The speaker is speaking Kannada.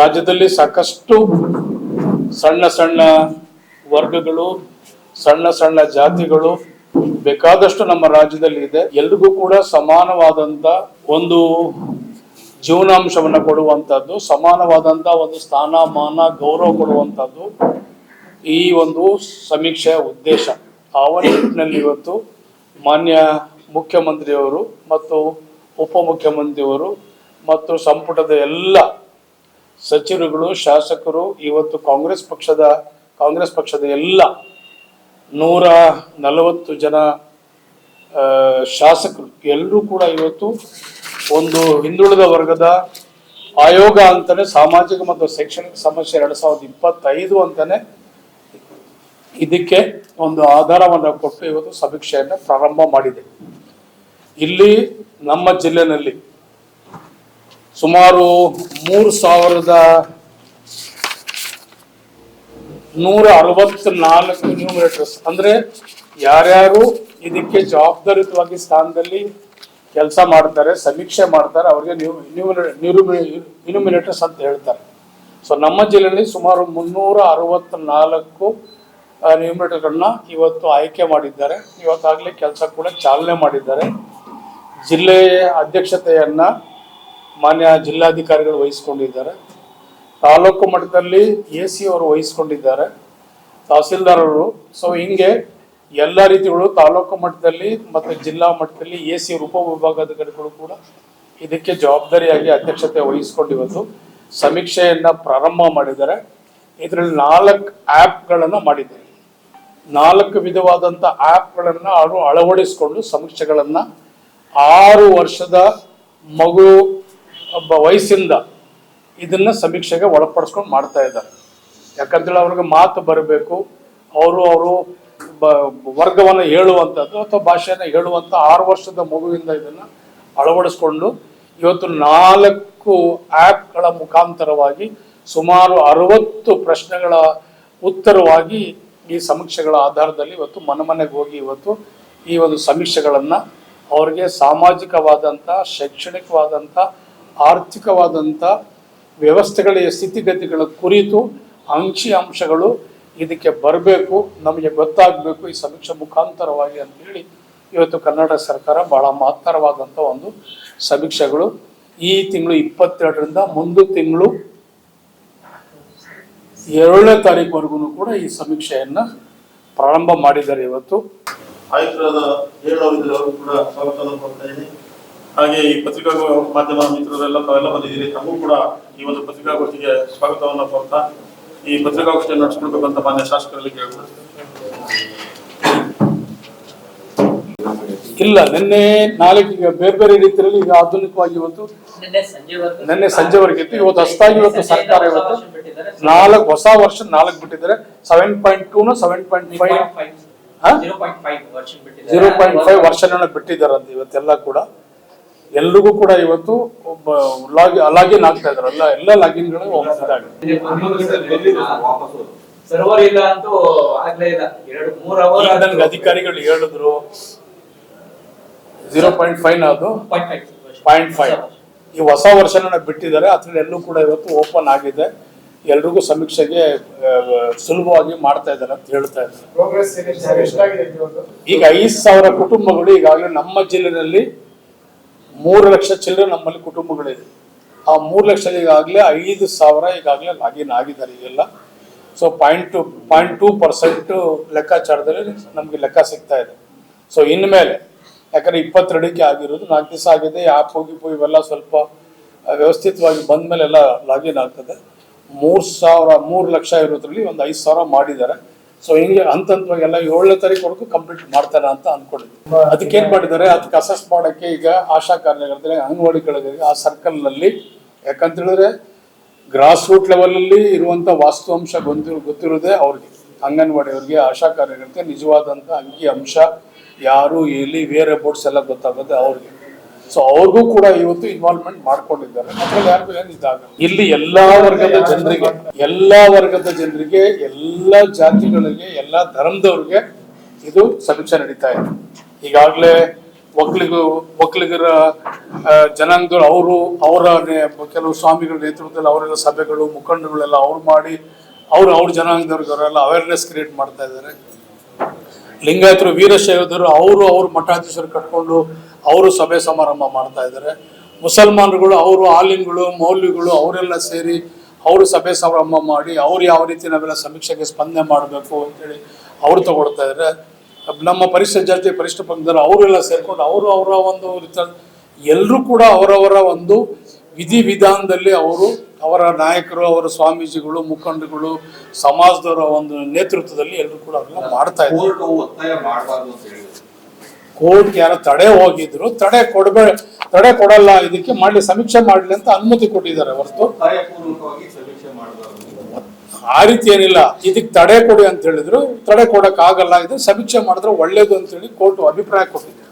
ರಾಜ್ಯದಲ್ಲಿ ಸಾಕಷ್ಟು ಸಣ್ಣ ಸಣ್ಣ ವರ್ಗಗಳು, ಸಣ್ಣ ಸಣ್ಣ ಜಾತಿಗಳು ಬೇಕಾದಷ್ಟು ನಮ್ಮ ರಾಜ್ಯದಲ್ಲಿ ಇದೆ. ಎಲ್ರಿಗೂ ಕೂಡ ಸಮಾನವಾದಂತ ಒಂದು ಜೀವನಾಂಶವನ್ನು ಕೊಡುವಂಥದ್ದು ಸಮಾನವಾದಂತ ಒಂದು ಸ್ಥಾನಮಾನ, ಗೌರವ ಕೊಡುವಂಥದ್ದು ಈ ಒಂದು ಸಮೀಕ್ಷೆಯ ಉದ್ದೇಶ. ಆ ನಿಟ್ಟಿನಲ್ಲಿ ಇವತ್ತು ಮಾನ್ಯ ಮುಖ್ಯಮಂತ್ರಿಯವರು ಮತ್ತು ಉಪಮುಖ್ಯಮಂತ್ರಿಯವರು ಮತ್ತು ಸಂಪುಟದ ಎಲ್ಲ ಸಚಿವರುಗಳು, ಶಾಸಕರು, ಇವತ್ತು ಕಾಂಗ್ರೆಸ್ ಪಕ್ಷದ ಕಾಂಗ್ರೆಸ್ ಪಕ್ಷದ ಎಲ್ಲ ನೂರ ನಲವತ್ತು ಜನ ಶಾಸಕರು ಎಲ್ಲರೂ ಕೂಡ ಇವತ್ತು ಒಂದು ಹಿಂದುಳಿದ ವರ್ಗದ ಆಯೋಗ ಅಂತಾನೆ, ಸಾಮಾಜಿಕ ಮತ್ತು ಶೈಕ್ಷಣಿಕ ಸಮಸ್ಯೆ ಎರಡು ಸಾವಿರದ ಇಪ್ಪತ್ತೈದು ಅಂತಾನೆ ಇದಕ್ಕೆ ಒಂದು ಆಧಾರವನ್ನು ಕೊಟ್ಟು ಇವತ್ತು ಸಮೀಕ್ಷೆಯನ್ನು ಪ್ರಾರಂಭ ಮಾಡಿದೆ. ಇಲ್ಲಿ ನಮ್ಮ ಜಿಲ್ಲೆನಲ್ಲಿ ಸುಮಾರು ಮೂರು ಸಾವಿರದ ನೂರ ಅರವತ್ನಾಲ್ಕು ನ್ಯೂಮರೇಟರ್ಸ್. ಅಂದ್ರೆ ಯಾರ್ಯಾರು ಇದಕ್ಕೆ ಜವಾಬ್ದಾರಿಯುತವಾಗಿ ಸ್ಥಾನದಲ್ಲಿ ಕೆಲಸ ಮಾಡ್ತಾರೆ, ಸಮೀಕ್ಷೆ ಮಾಡ್ತಾರೆ, ಅವ್ರಿಗೆ ನ್ಯೂಮಿನೇಟರ್ಸ್ ಅಂತ ಹೇಳ್ತಾರೆ. ಸೊ ನಮ್ಮ ಜಿಲ್ಲೆಯಲ್ಲಿ ಸುಮಾರು ಮುನ್ನೂರ ಅರವತ್ನಾಲ್ಕು ನ್ಯೂಮಿನೇಟರ್ಗಳನ್ನ ಇವತ್ತು ಆಯ್ಕೆ ಮಾಡಿದ್ದಾರೆ. ಇವತ್ತಾಗಲೇ ಕೆಲಸ ಕೂಡ ಚಾಲನೆ ಮಾಡಿದ್ದಾರೆ. ಜಿಲ್ಲೆಯ ಅಧ್ಯಕ್ಷತೆಯನ್ನ ಮಾನ್ಯ ಜಿಲ್ಲಾಧಿಕಾರಿಗಳು ವಹಿಸ್ಕೊಂಡಿದ್ದಾರೆ. ತಾಲೂಕು ಮಟ್ಟದಲ್ಲಿ ಎ ಸಿ ಅವರು ವಹಿಸ್ಕೊಂಡಿದ್ದಾರೆ. ತಹಸೀಲ್ದಾರರು ಸೊ ಹಿಂಗೆ ಎಲ್ಲ ರೀತಿಗಳು ತಾಲೂಕು ಮಟ್ಟದಲ್ಲಿ ಮತ್ತು ಜಿಲ್ಲಾ ಮಟ್ಟದಲ್ಲಿ ಎ ಸಿ ಉಪವಿಭಾಗಾಧಿಕಾರಿಗಳು ಕೂಡ ಇದಕ್ಕೆ ಜವಾಬ್ದಾರಿಯಾಗಿ ಅಧ್ಯಕ್ಷತೆ ವಹಿಸ್ಕೊಂಡು ಇವತ್ತು ಸಮೀಕ್ಷೆಯನ್ನ ಪ್ರಾರಂಭ ಮಾಡಿದ್ದಾರೆ. ಇದರಲ್ಲಿ ನಾಲ್ಕು ಆ್ಯಪ್ಗಳನ್ನು ಮಾಡಿದ್ದಾರೆ. ನಾಲ್ಕು ವಿಧವಾದಂಥ ಆ್ಯಪ್ಗಳನ್ನು ಅವರು ಅಳವಡಿಸಿಕೊಂಡು ಸಮೀಕ್ಷೆಗಳನ್ನು ಆರು ವರ್ಷದ ಮಗು ಒಬ್ಬ ವಯಸ್ಸಿಂದ ಇದನ್ನ ಸಮೀಕ್ಷೆಗೆ ಒಳಪಡಿಸ್ಕೊಂಡು ಮಾಡ್ತಾ ಇದ್ದಾರೆ. ಯಾಕಂತೇಳಿ ಅವ್ರಿಗೆ ಮಾತು ಬರಬೇಕು, ಅವರು ಅವರು ವರ್ಗವನ್ನು ಹೇಳುವಂಥದ್ದು ಅಥವಾ ಭಾಷೆಯನ್ನು ಹೇಳುವಂಥ ಆರು ವರ್ಷದ ಮಗುವಿಂದ ಇದನ್ನು ಅಳವಡಿಸ್ಕೊಂಡು ಇವತ್ತು ನಾಲ್ಕು ಆ್ಯಪ್ಗಳ ಮುಖಾಂತರವಾಗಿ ಸುಮಾರು ಅರವತ್ತು ಪ್ರಶ್ನೆಗಳ ಉತ್ತರವಾಗಿ ಈ ಸಮೀಕ್ಷೆಗಳ ಆಧಾರದಲ್ಲಿ ಇವತ್ತು ಮನೆ ಮನೆಗೆ ಹೋಗಿ ಇವತ್ತು ಈ ಒಂದು ಸಮೀಕ್ಷೆಗಳನ್ನು ಅವರಿಗೆ ಸಾಮಾಜಿಕವಾದಂಥ, ಶೈಕ್ಷಣಿಕವಾದಂಥ ಆರ್ಥಿಕವಾದಂಥ ವ್ಯವಸ್ಥೆಗಳ ಸ್ಥಿತಿಗತಿಗಳ ಕುರಿತು ಅಂಕಿ ಅಂಶಗಳು ಇದಕ್ಕೆ ಬರಬೇಕು, ನಮಗೆ ಗೊತ್ತಾಗಬೇಕು ಈ ಸಮೀಕ್ಷೆ ಮುಖಾಂತರವಾಗಿ ಅಂತೇಳಿ ಇವತ್ತು ಕನ್ನಡ ಸರ್ಕಾರ ಬಹಳ ಮಹತ್ತರವಾದಂಥ ಒಂದು ಸಮೀಕ್ಷೆಗಳು. ಈ ತಿಂಗಳು ಇಪ್ಪತ್ತೆರಡರಿಂದ ಮುಂದೆ ತಿಂಗಳು ಏಳನೇ ತಾರೀಕುವರೆಗೂ ಕೂಡ ಈ ಸಮೀಕ್ಷೆಯನ್ನು ಪ್ರಾರಂಭ ಮಾಡಿದ್ದಾರೆ ಇವತ್ತು. ಆಯುಕ್ತರಾದ ಕೂಡ ಸ್ವಾಗತ ಹಾಗೆ ಈ ಪತ್ರಿಕಾ ಮಾಧ್ಯಮ ಮಿತ್ರರೆಲ್ಲ ತಾವೆಲ್ಲ ಬಂದಿದ್ದೀರಿ. ತಮಗೂ ಕೂಡ ಈ ಒಂದು ಪತ್ರಿಕಾಗೋಷ್ಠಿಗೆ ಸ್ವಾಗತವನ್ನು ಕೊಡ್ತಾ ಈ ಪತ್ರಿಕಾಗೋಷ್ಠಿಯನ್ನು ನಡೆಸ್ಕೊಳ್ಬೇಕಂತ ಮಾನ್ಯ ಶಾಸಕರಲ್ಲಿ ಕೇಳ್ಬೋದು. ಇಲ್ಲ ನಿನ್ನೆ ನಾಲ್ಕಿಗೆ ಈಗ ಬೇರೆ ಬೇರೆ ರೀತಿಯಲ್ಲಿ ಈಗ ಆಧುನಿಕವಾಗಿ ಇವತ್ತು ನಿನ್ನೆ ಸಂಜೆವರೆಗೂ ಇತ್ತು. ಇವತ್ತು ಹೊಸದಾಗಿ ಇವತ್ತು ಸರ್ಕಾರ ಇವತ್ತು ನಾಲ್ಕು ಹೊಸ ವರ್ಷ ನಾಲ್ಕು ಬಿಟ್ಟಿದ್ದಾರೆ. Seven point ಟೂನು seven point five? Zero point five ವರ್ಷ ಬಿಟ್ಟಿದ್ದಾರೆ. ಬಿಟ್ಟಿದ್ದಾರಂತೆ ಇವತ್ತೆಲ್ಲ ಕೂಡ. ಎಲ್ರಿಗೂ ಕೂಡ ಇವತ್ತು ಒಬ್ಬ ಲಾಗಿ ಲಾಗಿನ್ ಆಗ್ತಾ ಇದಾರೆ ಎಲ್ಲ ಎಲ್ಲ ಲಾಗಿನ್ಗಳು ವಾಪಸ್ ಸರ್ವರ್ ಇಲ್ಲ ಅಂತೂ ಆಗ್ಲೇ ಇಲ್ಲ. ಎರಡು ಮೂರ್ ಈಗ ಅವರ್ ನನ್ಗೆ ಅಧಿಕಾರಿಗಳು ಹೇಳಿದ್ರು. ಜೀರೋ ಪಾಯಿಂಟ್ ಫೈವ್ ಅದು ಪಾಯಿಂಟ್ ಫೈವ್ ಈ ಹೊಸ ವರ್ಷನ ಬಿಟ್ಟಿದ್ದಾರೆ. ಅದ್ರಲ್ಲಿ ಎಲ್ಲೂ ಕೂಡ ಇವತ್ತು ಓಪನ್ ಆಗಿದೆ. ಎಲ್ರಿಗೂ ಸಮೀಕ್ಷೆಗೆ ಸುಲಭವಾಗಿ ಮಾಡ್ತಾ ಇದ್ದಾರೆ ಅಂತ ಹೇಳ್ತಾ ಇದ್ದಾರೆ. ಪ್ರೋಗ್ರೆಸ್ ಏನಿದೆ? ಎಷ್ಟಾಗಿದೆ ಇವತ್ತು? ಈಗ ಐದು ಸಾವಿರ ಕುಟುಂಬಗಳು ಈಗಾಗಲೇ ನಮ್ಮ ಜಿಲ್ಲೆಯಲ್ಲಿ ಮೂರು ಲಕ್ಷ ಚಿಲ್ಲರೆ ನಮ್ಮಲ್ಲಿ ಕುಟುಂಬಗಳಿದೆ. ಆ ಮೂರು ಲಕ್ಷ ಈಗಾಗಲೇ ಐದು ಸಾವಿರ ಈಗಾಗಲೇ ಲಾಗಿನ್ ಆಗಿದ್ದಾರೆ ಈಗೆಲ್ಲ. So point two point two percent ಲೆಕ್ಕಾಚಾರದಲ್ಲಿ ನಮಗೆ ಲೆಕ್ಕ ಸಿಗ್ತಾ ಇದೆ. ಸೊ ಇನ್ಮೇಲೆ, ಯಾಕಂದ್ರೆ ಇಪ್ಪತ್ತೆರಡಕ್ಕೆ ಆಗಿರೋದು, ನಾಲ್ಕು ದಿವಸ ಆಗಿದೆ ಆ್ಯಪ್ ಹೋಗಿ ಇವೆಲ್ಲ ಸ್ವಲ್ಪ ವ್ಯವಸ್ಥಿತವಾಗಿ ಬಂದ್ಮೇಲೆ ಎಲ್ಲ ಲಾಗಿನ್ ಆಗ್ತದೆ. ಮೂರು ಸಾವಿರ, ಮೂರು ಲಕ್ಷ ಇರೋದ್ರಲ್ಲಿ ಒಂದು ಐದು ಸಾವಿರ ಮಾಡಿದ್ದಾರೆ. ಸೊ ಹಿಂಗೆ ಹಂತ ಹಂತವಾಗಿ ಎಲ್ಲ ಏಳನೇ ತಾರೀಕು ಕಂಪ್ಲೀಟ್ ಮಾಡ್ತಾರೆ ಅಂತ ಅನ್ಕೊಂಡಿದ್ವಿ ಅದಕ್ಕೆ ಏನ್ ಮಾಡಿದ್ದಾರೆ? ಅದಕ್ಕೆ ಅಸೆಸ್ ಮಾಡಕ್ಕೆ ಈಗ ಆಶಾ ಕಾರ್ಯಕರ್ತರಿಗೆ ಅಂಗನವಾಡಿಗಳಿಗೆ ಆ ಸರ್ಕಲ್ನಲ್ಲಿ ಯಾಕಂತ ಹೇಳಿದ್ರೆ ಗ್ರಾಸ್ ರೂಟ್ ಲೆವೆಲ್ ಅಲ್ಲಿ ಇರುವಂತ ವಾಸ್ತವಾಂಶ ಗೊತ್ತಿರೋ ಗೊತ್ತಿರೋದೇ ಅವ್ರಿಗೆ. ಅಂಗನವಾಡಿಯವ್ರಿಗೆ ಆಶಾ ಕಾರ್ಯಕರ್ತರಿಗೆ ನಿಜವಾದಂತ ಅಂಕಿ ಅಂಶ ಯಾರು, ಎಲ್ಲಿ ವೇರ್ ಅಬೌಟ್ಸ್ ಎಲ್ಲ ಗೊತ್ತಾಗುತ್ತೆ ಅವ್ರಿಗೆ. ಸೊ ಅವ್ರಿಗೂ ಕೂಡ ಇವತ್ತು ಇನ್ವಾಲ್ವ್ಮೆಂಟ್ ಮಾಡ್ಕೊಂಡಿದ್ದಾರೆ. ಇಲ್ಲಿ ಎಲ್ಲಾ ವರ್ಗದ ಜನರಿಗೆ, ಎಲ್ಲಾ ವರ್ಗದ ಜನರಿಗೆ, ಎಲ್ಲಾ ಜಾತಿಗಳಿಗೆ, ಎಲ್ಲಾ ಧರ್ಮದವ್ರಿಗೆ ಇದು ಸಮೀಕ್ಷೆ ನಡೀತಾ ಇದೆ. ಈಗಾಗಲೇ ಒಕ್ಕಲಿಗೂ ಒಕ್ಕಲಿಗರ ಜನಾಂಗ ಅವರು ಅವರ ಕೆಲವು ಸ್ವಾಮಿಗಳ ನೇತೃತ್ವದಲ್ಲಿ ಅವರೆಲ್ಲ ಸಭೆಗಳು ಮುಖಂಡಗಳೆಲ್ಲ ಅವ್ರು ಮಾಡಿ, ಅವ್ರು, ಅವ್ರ ಜನಾಂಗದವ್ರಿಗೆಲ್ಲ ಅವೇರ್ನೆಸ್ ಕ್ರಿಯೇಟ್ ಮಾಡ್ತಾ ಇದ್ದಾರೆ. ಲಿಂಗಾಯತರು, ವೀರಶೈವದರು, ಅವರು ಅವರು ಮಠಾಧೀಶರು ಕಟ್ಕೊಂಡು ಅವರು ಸಭೆ ಸಮಾರಂಭ ಮಾಡ್ತಾ ಇದ್ದಾರೆ. ಮುಸಲ್ಮಾನರುಗಳು, ಅವರು ಆಲಿನ್ಗಳು ಮೌಲ್ಯಗಳು ಅವರೆಲ್ಲ ಸೇರಿ ಅವರು ಸಭೆ ಸಮಾರಂಭ ಮಾಡಿ ಅವ್ರು ಯಾವ ರೀತಿ ನಾವೆಲ್ಲ ಸಮೀಕ್ಷೆಗೆ ಸ್ಪಂದನೆ ಮಾಡಬೇಕು ಅಂತೇಳಿ ಅವರು ತಗೊಳ್ತಾ ಇದ್ದಾರೆ. ನಮ್ಮ ಪರಿಷತ್ ಜಾತಿ ಪರಿಷ್ಠ ಪಂಗಡದವರು ಅವರೆಲ್ಲ ಸೇರಿಕೊಂಡು ಅವರು ಅವರ ಒಂದು ಎಲ್ಲರೂ ಕೂಡ ಅವರವರ ಒಂದು ವಿಧಿ ವಿಧಾನದಲ್ಲಿ ಅವರು ಅವರ ನಾಯಕರು ಅವರ ಸ್ವಾಮೀಜಿಗಳು ಮುಖಂಡಗಳು ಸಮಾಜದವರ ಒಂದು ನೇತೃತ್ವದಲ್ಲಿ ಎಲ್ಲರೂ ಕೂಡ ಅದನ್ನ ಮಾಡ್ತಾ ಇದ್ದಾರೆ ಕೋರ್ಟ್ ಯಾರೋ ತಡೆ ಹೋಗಿದ್ರು. ತಡೆ ಕೊಡಬೇಡ ತಡೆ ಕೊಡಲ್ಲ ಇದಕ್ಕೆ ಮಾಡ್ಲಿ ಸಮೀಕ್ಷೆ ಮಾಡ್ಲಿ ಅಂತ ಅನುಮತಿ ಕೊಟ್ಟಿದ್ದಾರೆ ಹೊರತು. ಆ ರೀತಿ ಏನಿಲ್ಲ. ಇದಕ್ಕೆ ತಡೆ ಕೊಡಿ ಅಂತ ಹೇಳಿದ್ರು. ತಡೆ ಕೊಡಕ್ ಆಗಲ್ಲ ಇದು ಸಮೀಕ್ಷೆ ಮಾಡಿದ್ರೆ ಒಳ್ಳೇದು ಅಂತ ಹೇಳಿ ಕೋರ್ಟ್ ಅಭಿಪ್ರಾಯ ಕೊಟ್ಟಿದೆ.